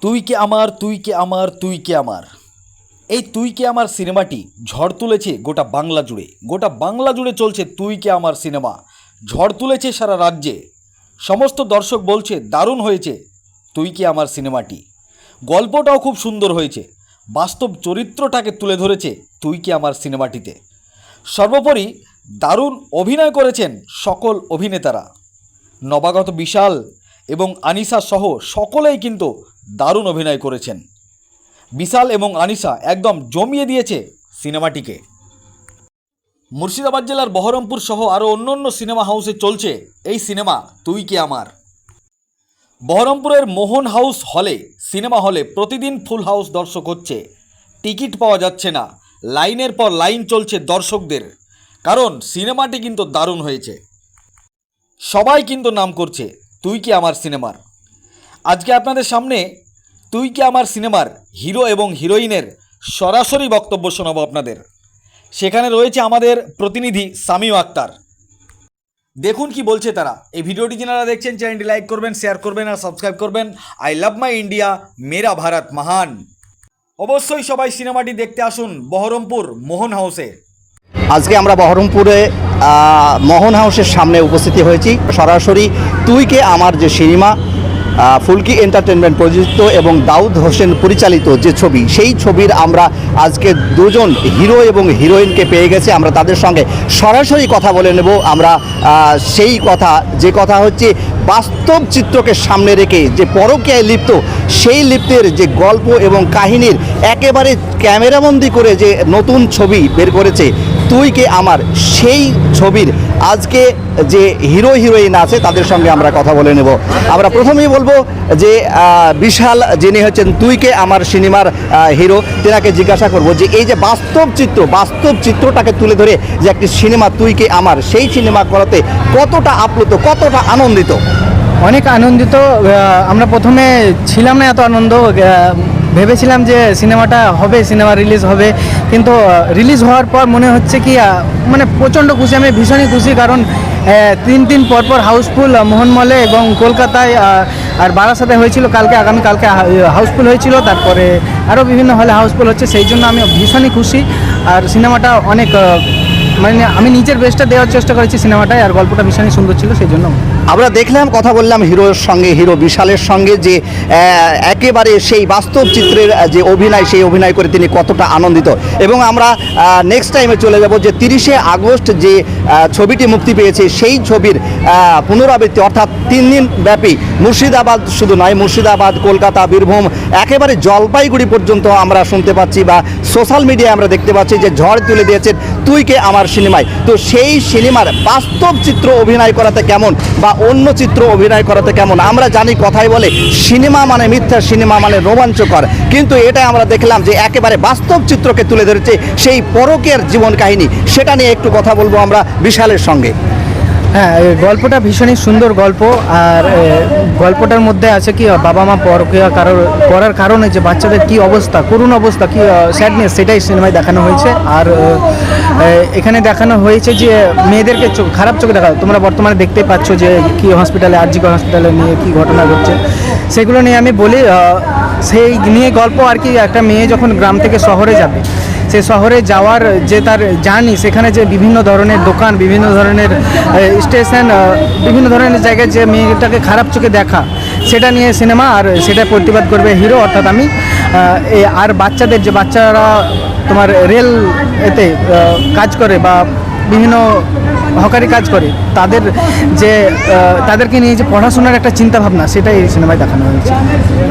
তুই কে আমার, তুই কে আমার, তুই কে আমার? এই তুই কে আমার সিনেমাটি ঝড় তুলেছে গোটা বাংলা জুড়ে। গোটা বাংলা জুড়ে চলছে তুই কে আমার সিনেমা। ঝড় তুলেছে সারা রাজ্যে। সমস্ত দর্শক বলছে, দারুণ হয়েছে তুই কি আমার সিনেমাটি। গল্পটাও খুব সুন্দর হয়েছে। বাস্তব চরিত্রটাকে তুলে ধরেছে তুই কি আমার সিনেমাটিতে। সর্বোপরি দারুণ অভিনয় করেছেন সকল অভিনেতারা। নবাগত বিশাল এবং আনিসা সহ সকলেই কিন্তু দারুণ অভিনয় করেছেন। বিশাল এবং আনিসা একদম জমিয়ে দিয়েছে সিনেমাটিকে। মুর্শিদাবাদ জেলার বহরমপুর সহ আরও অন্য অন্য সিনেমা হাউসে চলছে এই সিনেমা, তুই কি আমার? বহরমপুরের মোহন হাউস হলে, সিনেমা হলে প্রতিদিন ফুল হাউস দর্শক হচ্ছে। টিকিট পাওয়া যাচ্ছে না, লাইনের পর লাইন চলছে দর্শকদের। কারণ সিনেমাটি কিন্তু দারুণ হয়েছে। সবাই কিন্তু নাম করছে তুই কি আমার সিনেমার? আজকে আপনাদের সামনে তুই কি আমার সিনেমার হিরো এবং হিরোইনের সরাসরি বক্তব্য শোনাবো আপনাদের। সেখানে রয়েছে আমাদের প্রতিনিধি সামিউ আক্তার। দেখুন কি বলছে তারা। এই ভিডিওটি যারা দেখছেন, চ্যানেলটি লাইক করবেন, শেয়ার করবেন আর সাবস্ক্রাইব করবেন। আই লাভ মাই ইন্ডিয়া, মেরা ভারত মহান। অবশ্যই সবাই সিনেমাটি দেখতে আসুন বহরমপুর মোহন হাউসে। আজকে আমরা বহরমপুরে মোহন হাউসের সামনে উপস্থিত হয়েছি। সরাসরি তুই কে আমার যে সিনেমা ফুলকি এন্টারটেনমেন্ট প্রযোজিত এবং দাউদ হোসেন পরিচালিত যে ছবি, সেই ছবির আমরা আজকে দুজন হিরো এবং হিরোইনকে পেয়ে গেছি। আমরা তাদের সঙ্গে সরাসরি কথা বলে নেব। আমরা সেই কথা, যে কথা হচ্ছে বাস্তব চিত্রকে সামনে রেখে যে পরকীয়ায় লিপ্ত, সেই লিপ্তের যে গল্প এবং কাহিনীর একেবারে ক্যামেরাবন্দি করে যে নতুন ছবি বের করেছে তুই কে আমার সেই ছবির আজকে যে হিরো হিরোইন আছে, তাদের সঙ্গে আমরা কথা বলে নেব। আমরা প্রথমেই বলব যে বিশাল যিনি হচ্ছেন তুই কে আমার সিনেমার হিরো, তেনাকে জিজ্ঞাসা করব যে, এই যে বাস্তব চিত্র, বাস্তব চিত্রটাকে তুলে ধরে যে একটি সিনেমা তুই কে আমার সেই সিনেমা করাতে কতটা আপ্লুত, কতটা আনন্দিত? অনেক আনন্দিত আমরা প্রথমে ছিলাম না এত আনন্দ ভেবেছিলাম যে সিনেমাটা হবে, সিনেমা রিলিজ হবে, কিন্তু রিলিজ হওয়ার পর মনে হচ্ছে কি মানে প্রচণ্ড খুশি, আমি ভীষণই খুশি, কারণ তিন দিন পর পর হাউসফুল মোহনমলে এবং কলকাতায় আর বারাসাতে হয়েছিল কালকে, আগামী কালকে হাউসফুল হয়েছিল, তারপরে আরও বিভিন্ন হলে হাউসফুল হচ্ছে, সেই জন্য আমি ভীষণই খুশি, আর সিনেমাটা অনেক মানে আমি নিজের বেস্টটা দেওয়ার চেষ্টা করেছি সিনেমাটায়, আর গল্পটা ভীষণই সুন্দর ছিল সেই জন্য আমরা দেখলাম, কথা বললাম হিরোর সঙ্গে, হিরো বিশালের সঙ্গে যে একেবারে সেই বাস্তব চিত্রের যে অভিনয়, সেই অভিনয় করে তিনি কতটা আনন্দিত। এবং আমরা নেক্সট টাইমে চলে যাব যে তিরিশে আগস্ট যে ছবিটি মুক্তি পেয়েছে, সেই ছবির পুনরাবৃত্তি, অর্থাৎ তিন দিন ব্যাপী। মুর্শিদাবাদ শুধু নয়, মুর্শিদাবাদ, কলকাতা, বীরভূম, একেবারে জলপাইগুড়ি পর্যন্ত আমরা শুনতে পাচ্ছি বা সোশ্যাল মিডিয়ায় আমরা দেখতে পাচ্ছি যে ঝড় তুলে দিয়েছেন, তুই কে আমার সিনেমায়। তো সেই সিনেমার বাস্তব চিত্র অভিনয় করাতে কেমন বা অন্য চিত্র অভিনয় করাতে কেমন? আমরা জানি কথাই বলে, সিনেমা মানে মিথ্যা, সিনেমা মানে রোমাঞ্চকর। কিন্তু এটা আমরা দেখলাম যে একেবারে বাস্তব চিত্রকে তুলে ধরেছে সেই পরকের জীবন কাহিনী। সেটা নিয়ে একটু কথা বলব আমরা বিশালের সঙ্গে। হ্যাঁ গল্পটা ভীষণই সুন্দর গল্প, আর গল্পটার মধ্যে আছে কি, বাবা মা পরকিয়া কারোর করার কারণে যে বাচ্চাদের কি অবস্থা, করুণ অবস্থা, কি স্যাডনেস সেটাই সিনেমায় দেখানো হয়েছে। আর এখানে দেখানো হয়েছে যে মেয়েদেরকে চোখ- খারাপ চোখে দেখা, তোমরা বর্তমানে দেখতেই পাচ্ছ যে কি হসপিটালে আর আরজিকর হসপিটালে নিয়ে কি ঘটনা ঘটছে। সেগুলো নিয়ে আমি বলি সেই নিয়ে গল্প আর কি, একটা মেয়ে যখন গ্রাম থেকে শহরে যাবে সে শহরে যাওয়ার যে তার জার্নি, সেখানে যে বিভিন্ন ধরনের দোকান, বিভিন্ন ধরনের স্টেশন বিভিন্ন ধরনের জায়গায় যে মেয়েটাকে খারাপ চোখে দেখা, সেটা নিয়ে সিনেমা আর সেটা প্রতিবাদ করবে হিরো। অর্থাৎ আমি আর বাচ্চাদের যে বাচ্চারা তোমার রেল এতে কাজ করে বা বিভিন্ন হকারি কাজ করে, তাদের যে তাদেরকে নিয়ে যে পড়াশোনার একটা চিন্তা ভাবনা সেটাই এই সিনেমায় দেখানো হয়েছে।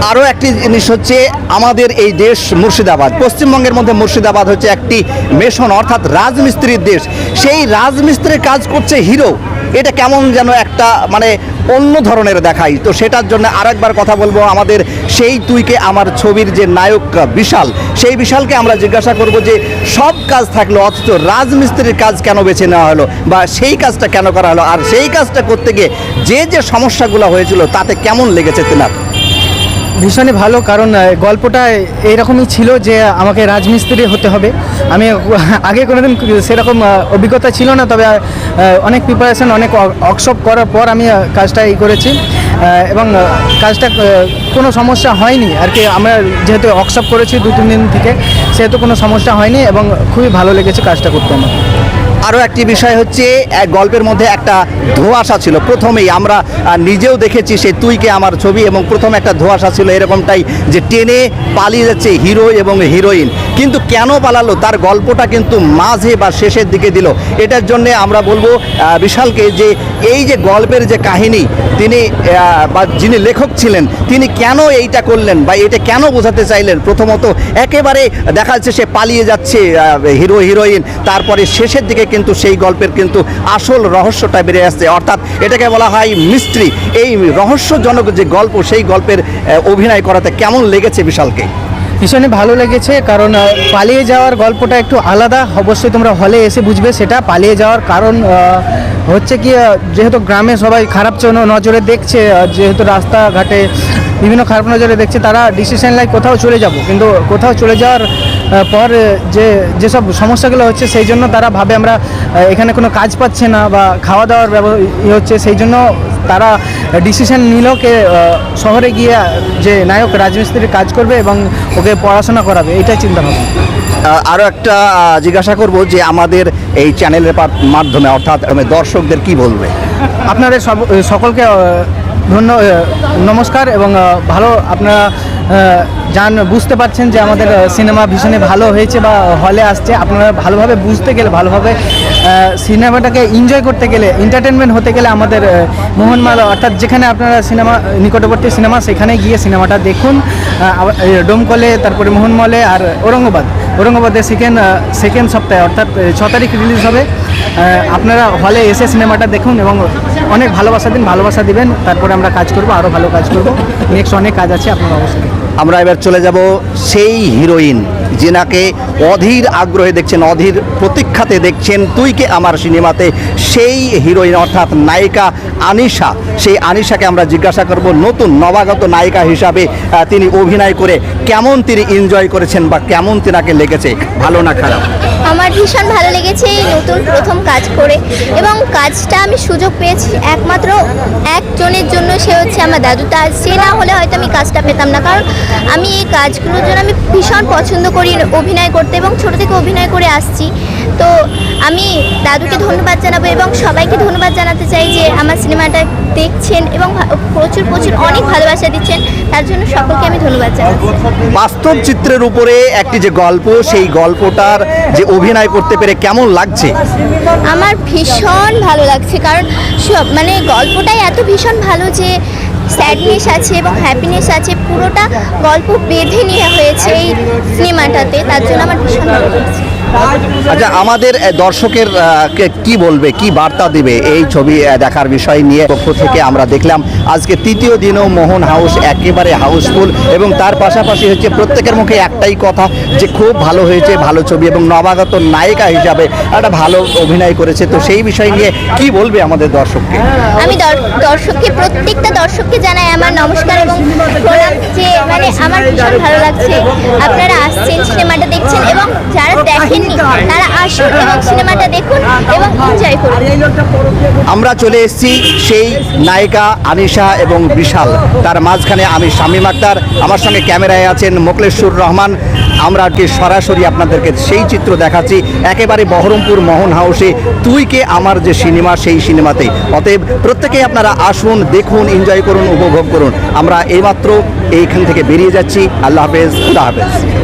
আরও একটি জিনিস হচ্ছে, আমাদের এই দেশ মুর্শিদাবাদ, পশ্চিমবঙ্গের মধ্যে মুর্শিদাবাদ হচ্ছে একটি মেশন, অর্থাৎ রাজমিস্ত্রির দেশ। সেই রাজমিস্ত্রির কাজ করছে হিরো। এটা কেমন যেন একটা মানে অন্য ধরনের দেখাই। তো সেটার জন্য আরেকবার কথা বলব আমাদের সেই তুইকে, আমার ছবির যে নায়ক বিশাল, সেই বিশালকে আমরা জিজ্ঞাসা করব যে সব কাজ থাকল, অথচ রাজমিস্ত্রির কাজ কেন বেছে নেওয়া হলো বা সেই কাজটা কেন করা হলো, আর সেই কাজটা করতে গিয়ে যে যে সমস্যাগুলো হয়েছিল, তাতে কেমন লেগেছে তেনার? ভীষণই ভালো, কারণ গল্পটা এইরকমই ছিল যে আমাকে রাজমিস্ত্রি হতে হবে। আমি আগে কোনোদিন সেরকম অভিজ্ঞতা ছিল না, তবে অনেক প্রিপারেশন অনেক ওয়ার্কশপ করার পর আমি কাজটা এই করেছি। এবং কাজটা কোনো সমস্যা হয়নি। আর কি, আমরা যেহেতু ওয়ার্কশপ করেছি দু তিন দিন থেকে, সেহেতু কোনো সমস্যা হয়নি এবং খুবই ভালো লেগেছে কাজটা করতে আমার। আরও একটি বিষয় হচ্ছে গল্পের মধ্যে একটা ধোঁয়াশা ছিল। প্রথমেই আমরা নিজেও দেখেছি সে তুইকে আমার ছবি এবং প্রথমে একটা ধোঁয়াশা ছিল এরকমটাই যে টেনে পালিয়ে যাচ্ছে হিরো এবং হিরোইন। কিন্তু কেন পালালো? তার গল্পটা কিন্তু মাঝে বা শেষের দিকে দিল। এটার জন্যে আমরা বলব বিশালকে যে এই যে গল্পের যে কাহিনী, তিনি বা যিনি লেখক ছিলেন, তিনি কেন এইটা করলেন বা এটা কেন বোঝাতে চাইলেন? প্রথমত একেবারে দেখা যাচ্ছে সে পালিয়ে যাচ্ছে হিরো, হিরোইন। তারপরে শেষের দিকে কিন্তু সেই গল্পের কিন্তু আসল রহস্যটা বেড়ে আসছে। অর্থাৎ এটাকে বলা হয় মিস্ট্রি। এই রহস্যজনক যে গল্প, সেই গল্পের অভিনয় করাতে কেমন লেগেছে বিশালকে? ভীষণই ভালো লেগেছে, কারণ পালিয়ে যাওয়ার গল্পটা একটু আলাদা। অবশ্যই তোমরা হলে এসে বুঝবে সেটা। পালিয়ে যাওয়ার কারণ হচ্ছে কি যেহেতু গ্রামে সবাই খারাপ চ- নজরে দেখছে যেহেতু রাস্তাঘাটে বিভিন্ন খারাপ নজরে দেখছে তারা ডিসিশন লাই কোথাও চলে যাব। কিন্তু কোথাও চলে যাওয়ার পর যে যেসব সমস্যাগুলো হচ্ছে সেই জন্য তারা ভাবে আমরা এখানে কোনো কাজ পাচ্ছে না বা খাওয়া দাওয়ার ইয়ে হচ্ছে সেই জন্য তারা ডিসিশন নিল কে শহরে গিয়ে যে নায়ক রাজমিস্ত্রির কাজ করবে এবং ওকে পড়াশোনা করাবে এটাই চিন্তা ভাবনা। আরও একটা জিজ্ঞাসা করব যে আমাদের এই চ্যানেলের মাধ্যমে অর্থাৎ দর্শকদের কি বলবে? আপনাদের সব সকলকে ধন্য নমস্কার এবং ভালো আপনারা জান, বুঝতে পারছেন যে আমাদের সিনেমা ভীষণই ভালো হয়েছে বা হলে আসছে। আপনারা ভালোভাবে বুঝতে গেলে, ভালোভাবে সিনেমাটাকে এনজয় করতে গেলে এন্টারটেনমেন্ট হতে গেলে আমাদের মোহনমালা অর্থাৎ যেখানে আপনারা সিনেমা, নিকটবর্তী সিনেমা, সেখানে গিয়ে সিনেমাটা দেখুন। ডোমকলে তারপরে মোহনমলে আর ঔরঙ্গাবাদ। ঔরঙ্গাবাদে সেকেন্ড সেকেন্ড সপ্তাহে, অর্থাৎ ছ তারিখ রিলিজ হবে। আপনারা হলে এসে সিনেমাটা দেখুন এবং অনেক ভালোবাসা দিন, ভালোবাসা দিবেন। তারপরে আমরা কাজ করব আরও ভালো কাজ করব। নেক্সট অনেক কাজ আছে, আপনারা অবশ্যই। আমরা এবার চলে যাব সেই হিরোইন, যেনাকে অধীর আগ্রহে দেখছেন, অধীর প্রতীক্ষাতে দেখছেন তুই তুইকে আমার সিনেমাতে, সেই হিরোইন অর্থাৎ নায়িকা আনিশা। সেই আনিশাকে আমরা জিজ্ঞাসা করব, নতুন নবাগত নায়িকা হিসাবে তিনি অভিনয় করে কেমন তিনি এনজয় করেছেন বা কেমন তিনাকে লেগেছে, ভালো না খারাপ? আমার ভীষণ ভালো লেগেছে এই নতুন প্রথম কাজ করে এবং কাজটা আমি সুযোগ পেয়েছি একমাত্র একজনের জন্য, সে হচ্ছে আমার দাদু। তা সে না হলে হয়তো আমি কাজটা পেতাম না, কারণ আমি এই কাজগুলোর জন্য আমি ভীষণ পছন্দ করি অভিনয় করতে এবং ছোট থেকে অভিনয় করে আসছি। তো আমি দাদুকে ধন্যবাদ জানাব এবং সবাইকে ধন্যবাদ জানাতে চাই যে আমার সিনেমাটা দেখছেন এবং প্রচুর প্রচুর অনেক ভালোবাসা দিচ্ছেন। তার জন্য সকলকে আমি ধন্যবাদ জানাচ্ছি। বাস্তব চিত্রের উপরে একটি যে গল্প সেই গল্পটার যে অভিনয় করতে পেরে কেমন লাগছে? আমার ভীষণ ভালো লাগছে কারণ সব মানে গল্পটাই এত ভীষণ ভালো যে স্যাডনেস আছে এবং হ্যাপিনেস আছে পুরোটা গল্প বেঁধে নেওয়া হয়েছে এই সিনেমাটাতে। তার জন্য আমার ভীষণ ভালো লাগছে। আচ্ছা আমাদের দর্শকের কে- বলবে, কি বার্তা দিবে এই ছবি দেখার বিষয় নিয়ে পক্ষ থেকে আমরা দেখলাম। আজকে তৃতীয় দিনও মোহন হাউস একেবারে হাউসফুল এবং তার পাশাপাশি হচ্ছে প্রত্যেকের মুখে একটাই কথা যে খুব ভালো হয়েছে, ভালো ছবি এবং নবাগত নায়িকা হিসাবে একটা ভালো অভিনয় করেছে। তো সেই বিষয় নিয়ে কি বলবে আমাদের দর্শককে? আমি দর্শককে, প্রত্যেকটা দর্শককে জানাই আমার নমস্কার এবং আমার ভীষণ ভালো লাগছে। আপনারা আসছেন সিনেমাটা দেখছেন এবং যারা দেখেননি তারা আসুন এবং সিনেমাটা দেখুন এবং এনজয় করুন। আমরা চলে এসেছি সেই নায়িকা আনিশা এবং বিশাল। তার মাঝখানে আমি শামীম আক্তার। আমার সঙ্গে ক্যামেরায় আছেন মোকলেশ্বর রহমান। আমরা আজকে সরাসরি আপনাদেরকে সেই চিত্র দেখাচ্ছি। একেবারে বহরমপুর মোহন হাউসে তুই কে আমার যে সিনেমা, সেই সিনেমাতে। অতএব প্রত্যেকেই আপনারা আসুন, দেখুন এনজয় করুন, উপভোগ করুন। আমরা এইমাত্র এইখান থেকে বেরিয়ে যাচ্ছি। আল্লাহ হাফেজ খুদা হাফেজ।